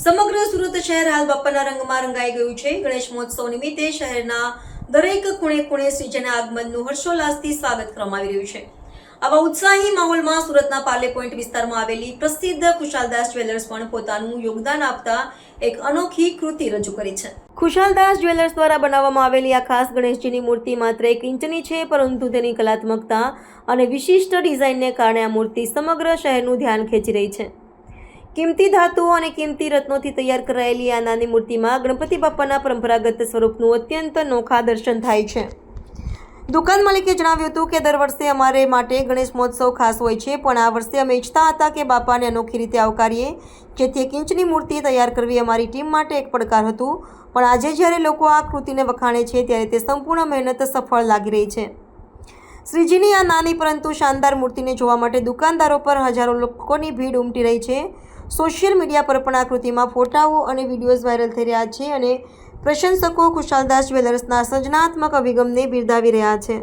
સમગ્ર સુરત શહેર હાલ બાપાના રંગમાં રંગાઈ ગયું છે. ગણેશ મહોત્સવ નિમિત્તે શહેરના દરેક ખૂણે ખૂણે શ્રીજીના આગમનનું હર્ષોલ્લાસથી સ્વાગત કરવામાં આવી રહ્યું છે. આવા ઉત્સાહી માહોલમાં સુરતના પાર્લે પોઈન્ટ વિસ્તારમાં આવેલી પ્રસિદ્ધ ખુશાલદાસ જ્વેલર્સ પણ પોતાનું યોગદાન આપતા એક અનોખી કૃતિ રજૂ કરી છે. ખુશાલદાસ જ્વેલર્સ દ્વારા બનાવવામાં આવેલી આ ખાસ ગણેશજીની મૂર્તિ માત્ર એક ઇંચની છે, પરંતુ તેની કલાત્મકતા અને વિશિષ્ટ ડિઝાઇનને કારણે આ મૂર્તિ સમગ્ર શહેરનું ધ્યાન ખેંચી રહી છે. કિંમતી ધાતુઓ અને કિંમતી રત્નોથી તૈયાર કરાયેલી આ નાની મૂર્તિમાં ગણપતિ બાપ્પાના પરંપરાગત સ્વરૂપનું અત્યંત નોખા દર્શન થાય છે. દુકાન માલિકે જણાવ્યું હતું કે દર વર્ષે અમારે માટે ગણેશ મહોત્સવ ખાસ હોય છે, પણ આ વર્ષે અમે ઈચ્છતા હતા કે બાપાને અનોખી રીતે આવકારીએ, જેથી એક ઇંચની મૂર્તિ તૈયાર કરવી અમારી ટીમ માટે એક પડકાર હતું. પણ આજે જ્યારે લોકો આ કૃતિને વખાણે છે, ત્યારે તે સંપૂર્ણ મહેનત સફળ લાગી રહી છે. શ્રીજીની આ નાની પરંતુ શાનદાર મૂર્તિને જોવા માટે દુકાનદારો પર હજારો લોકોની ભીડ ઉમટી રહી છે. સોશિયલ મીડિયા પર પણ આ કૃતિમાં ફોટાઓ અને વિડીયોઝ વાયરલ થઈ રહ્યા છે અને પ્રશંસકો, ખુશાલદાસ જ્વેલર્સના સર્જનાત્મક અભિગમને બિરદાવી રહ્યા છે.